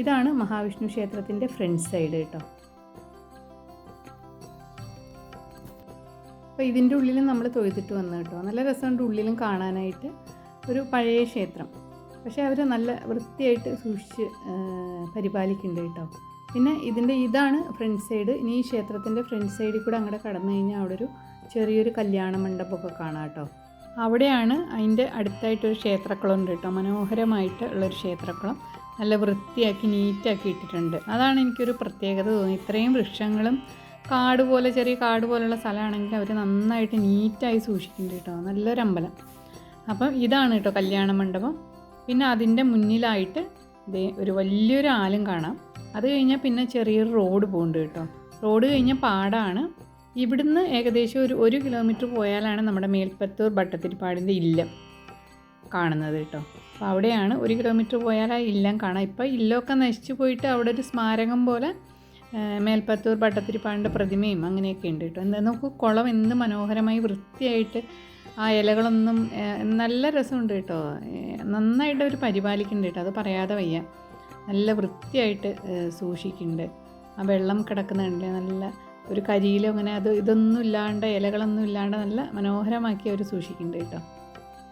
S2: ഇതാണ് മഹാവിഷ്ണു ക്ഷേത്രത്തിന്റെ ഫ്രണ്ട് സൈഡ് കേട്ടോ. അപ്പോൾ ഇതിന്റെ ഉള്ളിലും നമ്മൾ തൊഴുതിട്ട് വന്നു കേട്ടോ. നല്ല രസമുണ്ട് ഉള്ളിലും കാണാനായിട്ട്. ഒരു പഴയ ക്ഷേത്രം. പക്ഷേ അവർ നല്ല വൃത്തിയായിട്ട് സൂക്ഷിച്ച് പരിപാലിക്കുന്നുണ്ട് കേട്ടോ. പിന്നെ ഇതിന്റെ ഇതാണ് ഫ്രണ്ട് സൈഡ്. ഇനി ഈ ക്ഷേത്രത്തിന്റെ ഫ്രണ്ട് സൈഡിൽ കൂടെ അങ്ങോട്ട് കടന്നു കഴിഞ്ഞാൽ അവിടെ ഒരു ചെറിയൊരു കല്യാണ മണ്ഡപമൊക്കെ കാണാം കേട്ടോ. അവിടെയാണ് അതിന്റെ അടുത്തായിട്ടൊരു ക്ഷേത്രക്കുളം ഉണ്ട് കേട്ടോ. മനോഹരമായിട്ട് ഉള്ളൊരു ക്ഷേത്രക്കുളം. നല്ല വൃത്തിയാക്കി നീറ്റാക്കി ഇട്ടിട്ടുണ്ട്. അതാണ് എനിക്കൊരു പ്രത്യേകത തോന്നി ഇത്രയും വൃക്ഷങ്ങളും കാട് പോലെ ചെറിയ കാട് പോലുള്ള സ്ഥലമാണെങ്കിൽ അവർ നന്നായിട്ട് നീറ്റായി സൂക്ഷിക്കുന്നുണ്ട് കേട്ടോ. നല്ലൊരു അമ്പലം. അപ്പം ഇതാണ് കേട്ടോ കല്യാണ മണ്ഡപം. പിന്നെ അതിന്റെ മുന്നിലായിട്ട് ദേ ഒരു വലിയൊരു ആലും കാണാം. അത് കഴിഞ്ഞാൽ പിന്നെ ചെറിയൊരു റോഡ് പോകുന്നുണ്ട് കേട്ടോ. റോഡ് കഴിഞ്ഞാൽ പാടാണ്. ഇവിടുന്ന് ഏകദേശം ഒരു ഒരു കിലോമീറ്റർ പോയാലാണ് നമ്മുടെ മേൽപ്പത്തൂർ ഭട്ടത്തിരിപ്പാടിന്റെ ഇല്ലം കാണുന്നത് കേട്ടോ. അപ്പോൾ അവിടെയാണ് ഒരു കിലോമീറ്റർ പോയാൽ ആ ഇല്ലം കാണാം. ഇപ്പോൾ ഇല്ലമൊക്കെ നശിച്ചു പോയിട്ട് അവിടെ ഒരു സ്മാരകം പോലെ മേൽപ്പത്തൂർ ഭട്ടത്തിരിപ്പാടിന്റെ പ്രതിമയും അങ്ങനെയൊക്കെ ഉണ്ട് കേട്ടോ. എന്താ നോക്കൂ കുളം എന്ത് മനോഹരമായി വൃത്തിയായിട്ട് ആ ഇലകളൊന്നും നല്ല രസമുണ്ട് കേട്ടോ. നന്നായിട്ട് അവർ പരിപാലിക്കുന്നുണ്ട് കേട്ടോ. അത് പറയാതെ വയ്യ. നല്ല വൃത്തിയായിട്ട് സൂക്ഷിക്കുന്നുണ്ട്. ആ വെള്ളം കിടക്കുന്നുണ്ട്. നല്ല ഒരു കരിയിലോ അങ്ങനെ അത് ഇതൊന്നും ഇല്ലാണ്ട് ഇലകളൊന്നും ഇല്ലാണ്ട് നല്ല മനോഹരമാക്കി അവർ സൂക്ഷിക്കുന്നുണ്ട് കേട്ടോ.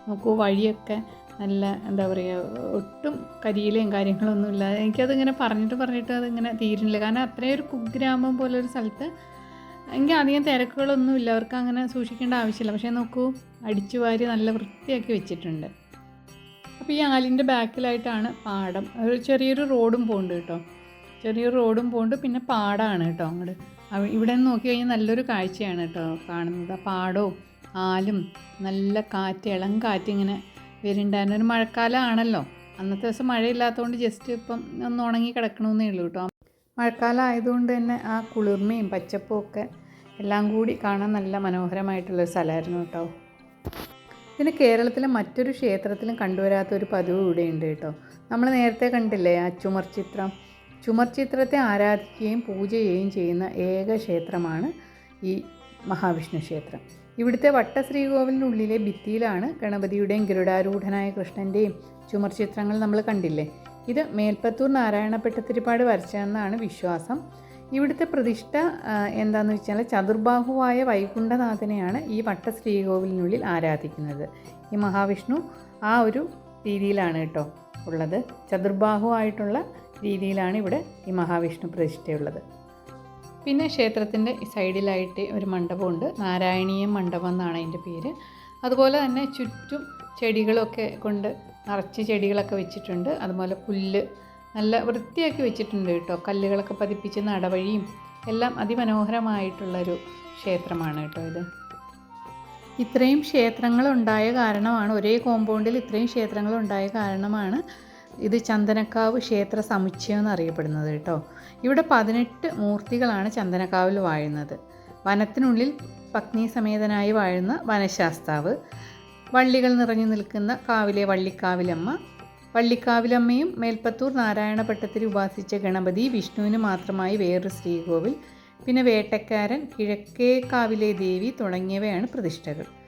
S2: നോക്കൂ വഴിയൊക്കെ നല്ല എന്താ പറയുക ഒട്ടും കരിയിലയും കാര്യങ്ങളൊന്നും ഇല്ലാതെ എനിക്കതിങ്ങനെ പറഞ്ഞിട്ട് പറഞ്ഞിട്ട് അതിങ്ങനെ തീരുന്നില്ല. കാരണം അത്രയും ഒരു കുഗ്രാമം പോലെ ഒരു സ്ഥലത്ത് എനിക്ക് അധികം തിരക്കുകളൊന്നും ഇല്ല. അവർക്ക് അങ്ങനെ സൂക്ഷിക്കേണ്ട ആവശ്യമില്ല. പക്ഷേ നോക്കൂ അടിച്ചു വാരി നല്ല വൃത്തിയാക്കി വെച്ചിട്ടുണ്ട്. അപ്പോൾ ഈ ആലിന്റെ ബാക്കിലായിട്ടാണ് പാടം. ഒരു ചെറിയൊരു റോഡും പോകുന്നുണ്ട് കേട്ടോ. ചെറിയൊരു റോഡും പോകുന്നുണ്ട് പിന്നെ പാടമാണ് കേട്ടോ അങ്ങോട്ട്. ഇവിടെ നിന്ന് നോക്കി കഴിഞ്ഞാൽ നല്ലൊരു കാഴ്ചയാണ് കേട്ടോ കാണുന്നത്. പാടവും ആലും നല്ല കാറ്റ് ഇളം കാറ്റ് ഇങ്ങനെ വരുന്നുണ്ടായിരുന്നു. ഒരു മഴക്കാലമാണല്ലോ. അന്നത്തെ ദിവസം മഴയില്ലാത്തതുകൊണ്ട് ജസ്റ്റ് ഇപ്പം ഒന്ന് ഉണങ്ങി കിടക്കണമെന്നേ ഉള്ളൂ കേട്ടോ. മഴക്കാലം ആയതുകൊണ്ട് തന്നെ ആ കുളിർമയും പച്ചപ്പും ഒക്കെ എല്ലാം കൂടി കാണാൻ നല്ല മനോഹരമായിട്ടുള്ളൊരു സ്ഥലമായിരുന്നു കേട്ടോ. പിന്നെ കേരളത്തിലെ മറ്റൊരു ക്ഷേത്രത്തിലും കണ്ടുവരാത്ത ഒരു പതിവ് ഇവിടെയുണ്ട് കേട്ടോ. നമ്മൾ നേരത്തെ കണ്ടില്ലേ ആ ചുമർ ചിത്രം? ചുമർ ചിത്രത്തെ ആരാധിക്കുകയും പൂജ ചെയ്യുകയും ചെയ്യുന്ന ഏക ക്ഷേത്രമാണ് ഈ മഹാവിഷ്ണു ക്ഷേത്രം. ഇവിടുത്തെ വട്ടശ്രീകോവിലിനുള്ളിലെ ഭിത്തിയിലാണ് ഗണപതിയുടെയും ഗരുഡാരൂഢനായ കൃഷ്ണന്റെയും ചുമർചിത്രങ്ങൾ നമ്മൾ കണ്ടില്ലേ? ഇത് മേൽപ്പത്തൂർ നാരായണപ്പെട്ട നാരായണപ്പെട്ടത്തിരിപ്പാട് വരച്ചതെന്നാണ് വിശ്വാസം. ഇവിടുത്തെ പ്രതിഷ്ഠ എന്താണെന്ന് വെച്ചാൽ ചതുർബാഹുവായ വൈകുണ്ഠനാഥനെയാണ് ഈ വട്ടശ്രീകോവിലിനുള്ളിൽ ആരാധിക്കുന്നത്. ഈ മഹാവിഷ്ണു ആ ഒരു രീതിയിലാണ് കേട്ടോ ഉള്ളത്. ചതുർബാഹുവായിട്ടുള്ള രീതിയിലാണ് ഇവിടെ ഈ മഹാവിഷ്ണു പ്രതിഷ്ഠയുള്ളത്. പിന്നെ ക്ഷേത്രത്തിന്റെ സൈഡിലായിട്ട് ഒരു മണ്ഡപമുണ്ട്. നാരായണീയ മണ്ഡപം എന്നാണ് അതിന്റെ പേര്. അതുപോലെ തന്നെ ചുറ്റും ചെടികളൊക്കെ കൊണ്ട് നിറച്ച് ചെടികളൊക്കെ വെച്ചിട്ടുണ്ട്. അതുപോലെ പുല്ല് നല്ല വൃത്തിയാക്കി വെച്ചിട്ടുണ്ട് കേട്ടോ. കല്ലുകളൊക്കെ പതിപ്പിച്ച് നടവഴിയും എല്ലാം അതിമനോഹരമായിട്ടുള്ളൊരു ക്ഷേത്രമാണ് കേട്ടോ ഇത്. ഇത്രയും ക്ഷേത്രങ്ങളുണ്ടായ കാരണമാണ് ഒരേ കോമ്പൗണ്ടിൽ ഇത്രയും ക്ഷേത്രങ്ങളുണ്ടായ കാരണമാണ് ഇത് ചന്ദനക്കാവ് ക്ഷേത്ര സമുച്ചയം എന്നറിയപ്പെടുന്നത് കേട്ടോ. ഇവിടെ പതിനെട്ട് മൂർത്തികളാണ് ചന്ദനക്കാവിൽ വാഴുന്നത്. വനത്തിനുള്ളിൽ പത്നി സമേതനായി വാഴുന്ന വനശാസ്താവ് വള്ളികൾ നിറഞ്ഞു നിൽക്കുന്ന കാവിലെ വള്ളിക്കാവിലമ്മ വള്ളിക്കാവിലമ്മയും മേൽപ്പത്തൂർ നാരായണപട്ടത്തിൽ ഉപാസിച്ച ഗണപതി വിഷ്ണുവിന് മാത്രമായി വേറൊരു ശ്രീകോവിൽ പിന്നെ വേട്ടക്കാരൻ കിഴക്കേക്കാവിലെ ദേവി തുടങ്ങിയവയാണ് പ്രതിഷ്ഠകൾ.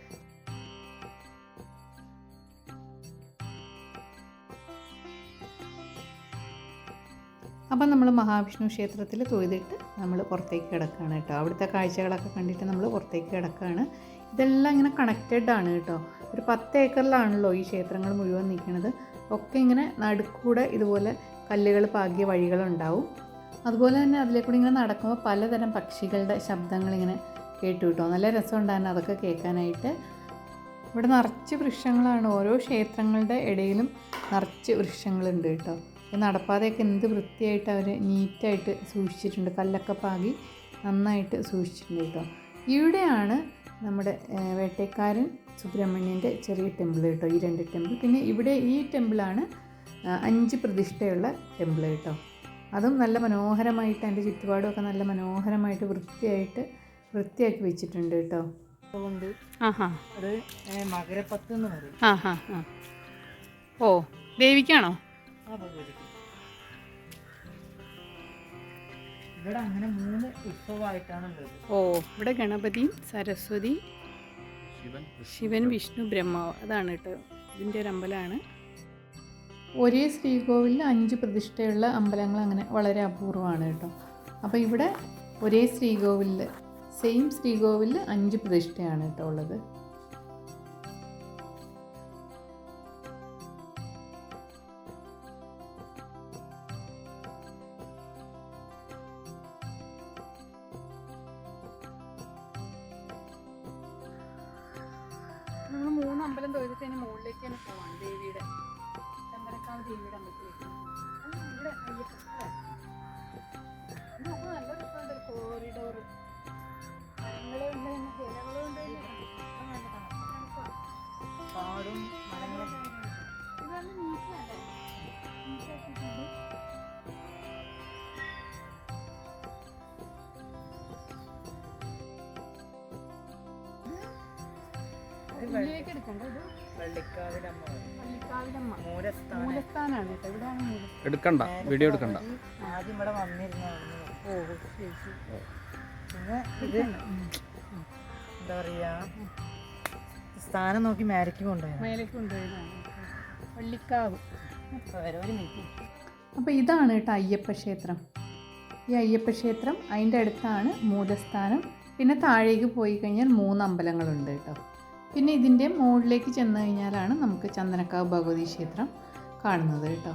S2: അപ്പം നമ്മൾ മഹാവിഷ്ണു ക്ഷേത്രത്തിൽ തൊഴുതിട്ട് നമ്മൾ പുറത്തേക്ക് കിടക്കുകയാണ് കേട്ടോ. അവിടുത്തെ കാഴ്ചകളൊക്കെ കണ്ടിട്ട് നമ്മൾ പുറത്തേക്ക് കിടക്കുകയാണ്. ഇതെല്ലാം ഇങ്ങനെ കണക്റ്റഡ് ആണ് കേട്ടോ. ഒരു പത്ത് ഏക്കറിലാണല്ലോ ഈ ക്ഷേത്രങ്ങൾ മുഴുവൻ നിൽക്കുന്നത്. ഒക്കെ ഇങ്ങനെ നടുക്കൂടെ ഇതുപോലെ കല്ലുകൾ പാകിയ വഴികളുണ്ടാവും. അതുപോലെ തന്നെ അതിലേക്കൂടി ഇങ്ങനെ നടക്കുമ്പോൾ പലതരം പക്ഷികളുടെ ശബ്ദങ്ങൾ ഇങ്ങനെ കേട്ടു കേട്ടോ. നല്ല രസമുണ്ടായിരുന്നു അതൊക്കെ കേൾക്കാനായിട്ട്. ഇവിടെ നിറച്ച് വൃക്ഷങ്ങളാണ്. ഓരോ ക്ഷേത്രങ്ങളുടെ ഇടയിലും നിറച്ച് വൃക്ഷങ്ങളുണ്ട് കേട്ടോ. നടപ്പാതയൊക്കെ എന്ത് വൃത്തിയായിട്ട് അവർ നീറ്റായിട്ട് സൂക്ഷിച്ചിട്ടുണ്ട്. കല്ലൊക്കെ പാകി നന്നായിട്ട് സൂക്ഷിച്ചിട്ടുണ്ട് കേട്ടോ. ഇവിടെയാണ് നമ്മുടെ വേട്ടക്കാരൻ സുബ്രഹ്മണ്യന്റെ ചെറിയ ടെമ്പിൾ കേട്ടോ. ഈ രണ്ട് ടെമ്പിൾ. പിന്നെ ഇവിടെ ഈ ടെമ്പിളാണ് അഞ്ച് പ്രതിഷ്ഠയുള്ള ടെമ്പിൾ കേട്ടോ. അതും നല്ല മനോഹരമായിട്ട് അതിന്റെ ചുറ്റുപാടുമൊക്കെ നല്ല മനോഹരമായിട്ട് വൃത്തിയായിട്ട് വൃത്തിയാക്കി വെച്ചിട്ടുണ്ട് കേട്ടോ.
S3: അതുകൊണ്ട്
S1: ആഹാ.
S3: അത് മകരപ്പത്ത് എന്ന് പറയും.
S1: ഓ ദേവിക്കാണോ?
S3: ആ ഭഗവതിക്ക് ഇവിടെ അങ്ങനെ മൂന്ന് ഉത്സവമായിട്ടാണ് ഉള്ളത്
S1: ഓ ഇവിടെ ഗണപതി സരസ്വതി ശിവൻ വിഷ്ണു ബ്രഹ്മാവ്. അതാണ് കേട്ടോ ഇതിന്റെ ഒരു അമ്പലമാണ്.
S2: ഒരേ ശ്രീകോവിലിൽ അഞ്ച് പ്രതിഷ്ഠയുള്ള അമ്പലങ്ങൾ അങ്ങനെ വളരെ അപൂർവമാണ് കേട്ടോ. അപ്പോൾ ഇവിടെ ഒരേ ശ്രീകോവിലിൽ സെയിം ശ്രീകോവിലിൽ അഞ്ച് പ്രതിഷ്ഠയാണ് കേട്ടോ ഉള്ളത്.
S1: അമ്പലം തൊഴുതിട്ട് അതിന് മുകളിലേക്ക് തന്നെ പോവാണ് ദേവിയുടെ. ചന്ദനക്കാവ് ദേവിയുടെ അമ്പലത്തിലേക്ക്. നല്ല രസമുണ്ട്. കോറിഡോർ മരങ്ങളുണ്ട് ഇലകളുണ്ട് അത് എടുക്കണ്ട.
S4: വീഡിയോ എടുക്കണ്ട.
S3: ആദ്യം ഇവിടെ വന്നിരുന്ന
S1: ഓ
S3: ഇത് എന്താ പറയാ?
S4: സ്ഥാനം നോക്കി മേലക്ക് കൊണ്ടുപോയി
S2: മേലേക്ക് കൊണ്ടുപോയതാണ്.
S4: മിനിറ്റ്
S2: അപ്പോൾ ഇതാണ് കേട്ടോ അയ്യപ്പ ക്ഷേത്രം. ഈ അയ്യപ്പ ക്ഷേത്രം അതിന്റെ അടുത്താണ് മൂലസ്ഥാനം. പിന്നെ താഴേക്ക് പോയി കഴിഞ്ഞാൽ മൂന്ന് അമ്പലങ്ങളുണ്ട് കേട്ടോ. പിന്നെ ഇതിന്റെ മുകളിലേക്ക് ചെന്ന് കഴിഞ്ഞാലാണ് നമുക്ക് ചന്ദനക്കാവ് ഭഗവതി ക്ഷേത്രം കാണുന്നത് കേട്ടോ.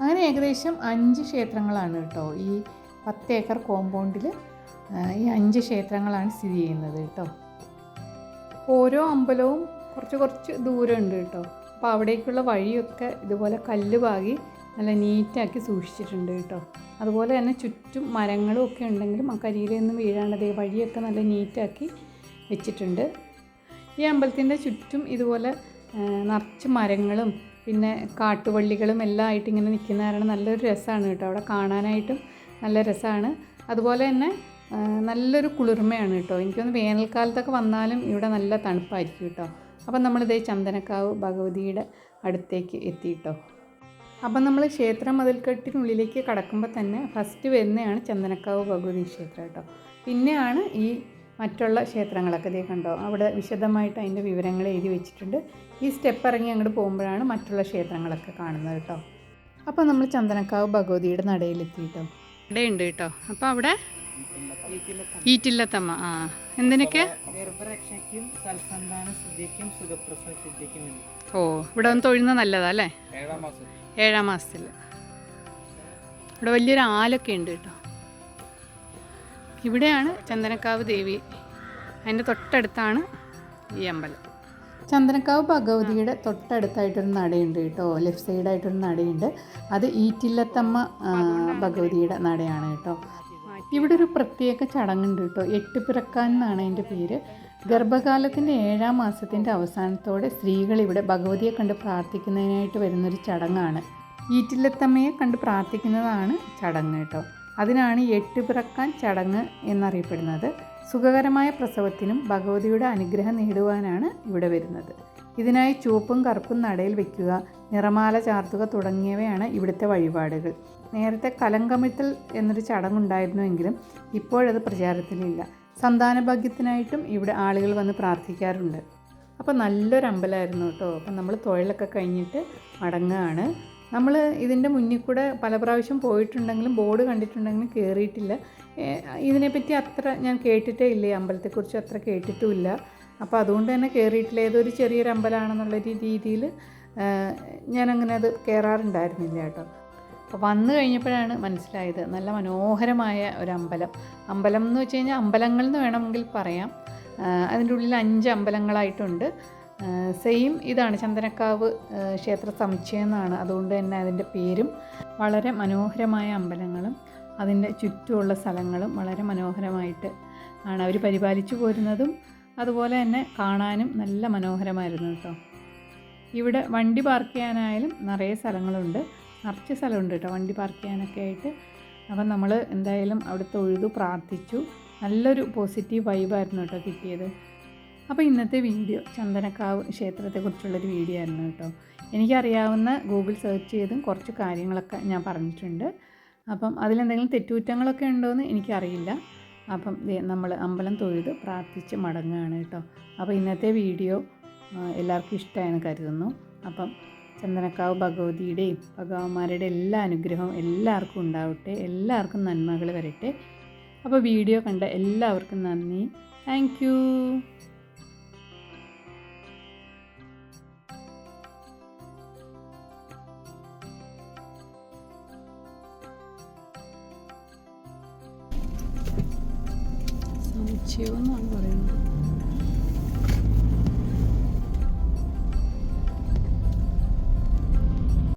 S2: അങ്ങനെ ഏകദേശം അഞ്ച് ക്ഷേത്രങ്ങളാണ് കേട്ടോ ഈ പത്ത് ഏക്കർ കോമ്പൗണ്ടിൽ ഈ അഞ്ച് ക്ഷേത്രങ്ങളാണ് സ്ഥിതി ചെയ്യുന്നത് കേട്ടോ. ഓരോ അമ്പലവും കുറച്ച് കുറച്ച് ദൂരമുണ്ട് കേട്ടോ. അപ്പോൾ അവിടേക്കുള്ള വഴിയൊക്കെ ഇതുപോലെ കല്ല് പാകി നല്ല നീറ്റാക്കി സൂക്ഷിച്ചിട്ടുണ്ട് കേട്ടോ. അതുപോലെ തന്നെ ചുറ്റും മരങ്ങളും ഒക്കെ ഉണ്ടെങ്കിലും ആ കരിയിലൊന്നും വീഴാണ്ട് ദേ വഴിയൊക്കെ നല്ല നീറ്റാക്കി വെച്ചിട്ടുണ്ട്. ഈ അമ്പലത്തിന്റെ ചുറ്റും ഇതുപോലെ നിറച്ച് മരങ്ങളും പിന്നെ കാട്ടുവള്ളികളും എല്ലാം ആയിട്ട് ഇങ്ങനെ നിൽക്കുന്ന കാരണം നല്ലൊരു രസമാണ് കേട്ടോ. അവിടെ കാണാനായിട്ടും നല്ല രസമാണ്. അതുപോലെ തന്നെ നല്ലൊരു കുളിർമയാണ് കേട്ടോ. എനിക്കൊന്ന് വേനൽക്കാലത്തൊക്കെ വന്നാലും ഇവിടെ നല്ല തണുപ്പായിരിക്കും കേട്ടോ. അപ്പം നമ്മളിതേ ചന്ദനക്കാവ് ഭഗവതിയുടെ അടുത്തേക്ക് എത്തി കേട്ടോ. അപ്പം നമ്മൾ ക്ഷേത്ര മതിൽക്കെട്ടിനുള്ളിലേക്ക് കടക്കുമ്പോൾ തന്നെ ഫസ്റ്റ് വരുന്നതാണ് ചന്ദനക്കാവ് ഭഗവതി ക്ഷേത്രം കേട്ടോ. പിന്നെയാണ് ഈ മറ്റുള്ള ക്ഷേത്രങ്ങളൊക്കെ ഇതേ കണ്ടോ? അവിടെ വിശദമായിട്ട് അതിന്റെ വിവരങ്ങൾ എഴുതി വെച്ചിട്ടുണ്ട്. ഈ സ്റ്റെപ്പ് ഇറങ്ങി അങ്ങോട്ട് പോകുമ്പോഴാണ് മറ്റുള്ള ക്ഷേത്രങ്ങളൊക്കെ കാണുന്നത് കേട്ടോ. അപ്പോൾ നമ്മൾ ചന്ദനക്കാവ് ഭഗവതിയുടെ നടയിലെത്തി കേട്ടോ ഇവിടെ ഉണ്ട് കേട്ടോ. അപ്പോൾ അവിടെ ഈറ്റില്ലത്തമ്മ ആ. എന്തിനൊക്കെ? ഓ ഇവിടെ വന്ന് തൊഴുന്ന നല്ലതാ അല്ലേ?
S4: ഏഴാം മാസം.
S2: ഏഴാം മാസത്തിൽ ഇവിടെ വലിയൊരു ആലൊക്കെ ഉണ്ട് കേട്ടോ. ഇവിടെയാണ് ചന്ദനക്കാവ് ദേവി. അതിന്റെ തൊട്ടടുത്താണ് ഈ അമ്പലം. ചന്ദനക്കാവ് ഭഗവതിയുടെ തൊട്ടടുത്തായിട്ടൊരു നടയുണ്ട് കേട്ടോ. ലെഫ്റ്റ് സൈഡായിട്ടൊരു നടയുണ്ട്. അത് ഈറ്റില്ലത്തമ്മ ഭഗവതിയുടെ നടയാണ് കേട്ടോ. ഇവിടെ ഒരു പ്രത്യേക ചടങ്ങുണ്ട് കേട്ടോ. എട്ട് പിറക്കാൻ എന്നാണ് അതിന്റെ പേര്. ഗർഭകാലത്തിന്റെ ഏഴാം മാസത്തിന്റെ അവസാനത്തോടെ സ്ത്രീകൾ ഇവിടെ ഭഗവതിയെ കണ്ട് പ്രാർത്ഥിക്കുന്നതിനായിട്ട് വരുന്നൊരു ചടങ്ങാണ്. ഈറ്റില്ലത്തമ്മയെ കണ്ട് പ്രാർത്ഥിക്കുന്നതാണ് ചടങ്ങ് കേട്ടോ. അതിനാണ് എട്ടുപിറക്കാൻ ചടങ്ങ് എന്നറിയപ്പെടുന്നത്. സുഖകരമായ പ്രസവത്തിനും ഭഗവതിയുടെ അനുഗ്രഹം നേടുവാനാണ് ഇവിടെ വരുന്നത്. ഇതിനായി ചുവപ്പും കറുപ്പും നടയിൽ വയ്ക്കുക നിറമാല ചാർത്തുക തുടങ്ങിയവയാണ് ഇവിടുത്തെ വഴിപാടുകൾ. നേരത്തെ കലങ്കമിത്തൽ എന്നൊരു ചടങ്ങുണ്ടായിരുന്നുവെങ്കിലും ഇപ്പോഴത് പ്രചാരത്തിലില്ല. സന്താനഭാഗ്യത്തിനായിട്ടും ഇവിടെ ആളുകൾ വന്ന് പ്രാർത്ഥിക്കാറുണ്ട്. അപ്പോൾ നല്ലൊരു അമ്പലമായിരുന്നു കേട്ടോ. അപ്പം നമ്മൾ തൊഴിലൊക്കെ കഴിഞ്ഞിട്ട് മടങ്ങുകയാണ്. നമ്മൾ ഇതിന്റെ മുന്നിൽ കൂടെ പല പ്രാവശ്യം പോയിട്ടുണ്ടെങ്കിലും ബോർഡ് കണ്ടിട്ടുണ്ടെങ്കിലും കയറിയിട്ടില്ല ഇതിനെപ്പറ്റി അത്ര ഞാൻ കേട്ടിട്ടേ ഇല്ല. ഈ അമ്പലത്തെക്കുറിച്ച് അത്ര കേട്ടിട്ടുമില്ല. അപ്പോൾ അതുകൊണ്ട് തന്നെ കയറിയിട്ടില്ല ഏതൊരു ചെറിയൊരു അമ്പലമാണെന്നുള്ള രീതിയിൽ ഞാനങ്ങനെ അത് കയറാറുണ്ടായിരുന്നില്ല കേട്ടോ. അപ്പോൾ വന്നു കഴിഞ്ഞപ്പോഴാണ് മനസ്സിലായത് നല്ല മനോഹരമായ ഒരു അമ്പലം. അമ്പലം എന്ന് വെച്ച് കഴിഞ്ഞാൽ അമ്പലങ്ങൾ എന്ന് വേണമെങ്കിൽ പറയാം. അതിന്റെ ഉള്ളിൽ അഞ്ച് അമ്പലങ്ങളായിട്ടുണ്ട്. സെയിം ഇതാണ് ചന്ദനക്കാവ് ക്ഷേത്ര സമുച്ചയം എന്നാണ്. അതുകൊണ്ട് തന്നെ അതിന്റെ പേരും വളരെ മനോഹരമായ അമ്പലങ്ങളും അതിന്റെ ചുറ്റുമുള്ള സ്ഥലങ്ങളും വളരെ മനോഹരമായിട്ട് ആണ് അവർ പരിപാലിച്ചു പോരുന്നതും അതുപോലെ തന്നെ കാണാനും നല്ല മനോഹരമായിരുന്നു കേട്ടോ. ഇവിടെ വണ്ടി പാർക്ക് ചെയ്യാനായാലും നിറയെ സ്ഥലങ്ങളുണ്ട്. നിറച്ച് സ്ഥലമുണ്ട് കേട്ടോ വണ്ടി പാർക്ക് ചെയ്യാനൊക്കെ ആയിട്ട്. അപ്പം നമ്മൾ എന്തായാലും അവിടുത്തെ തൊഴുതു പ്രാർത്ഥിച്ചു. നല്ലൊരു പോസിറ്റീവ് വൈബായിരുന്നു കേട്ടോ കിട്ടിയത്. അപ്പോൾ ഇന്നത്തെ വീഡിയോ ചന്ദനക്കാവ് ക്ഷേത്രത്തെക്കുറിച്ചുള്ളൊരു വീഡിയോ ആയിരുന്നു കേട്ടോ. എനിക്കറിയാവുന്ന ഗൂഗിൾ സെർച്ച് ചെയ്തും കുറച്ച് കാര്യങ്ങളൊക്കെ ഞാൻ പറഞ്ഞിട്ടുണ്ട്. അപ്പം അതിലെന്തെങ്കിലും തെറ്റുകുറ്റങ്ങളൊക്കെ ഉണ്ടോ എന്ന് എനിക്കറിയില്ല. അപ്പം നമ്മൾ അമ്പലം തൊഴുത് പ്രാർത്ഥിച്ച് മടങ്ങുകയാണ് കേട്ടോ. അപ്പോൾ ഇന്നത്തെ വീഡിയോ എല്ലാവർക്കും ഇഷ്ടമായെന്ന് കരുതുന്നു. അപ്പം ചന്ദനക്കാവ് ഭഗവതിയുടെയും ഭഗവാന്മാരുടെ എല്ലാ അനുഗ്രഹവും എല്ലാവർക്കും ഉണ്ടാവട്ടെ. എല്ലാവർക്കും നന്മകൾ വരട്ടെ. അപ്പോൾ വീഡിയോ കണ്ട എല്ലാവർക്കും നന്ദി. താങ്ക് സമുച്ചയം പറയുന്നത്.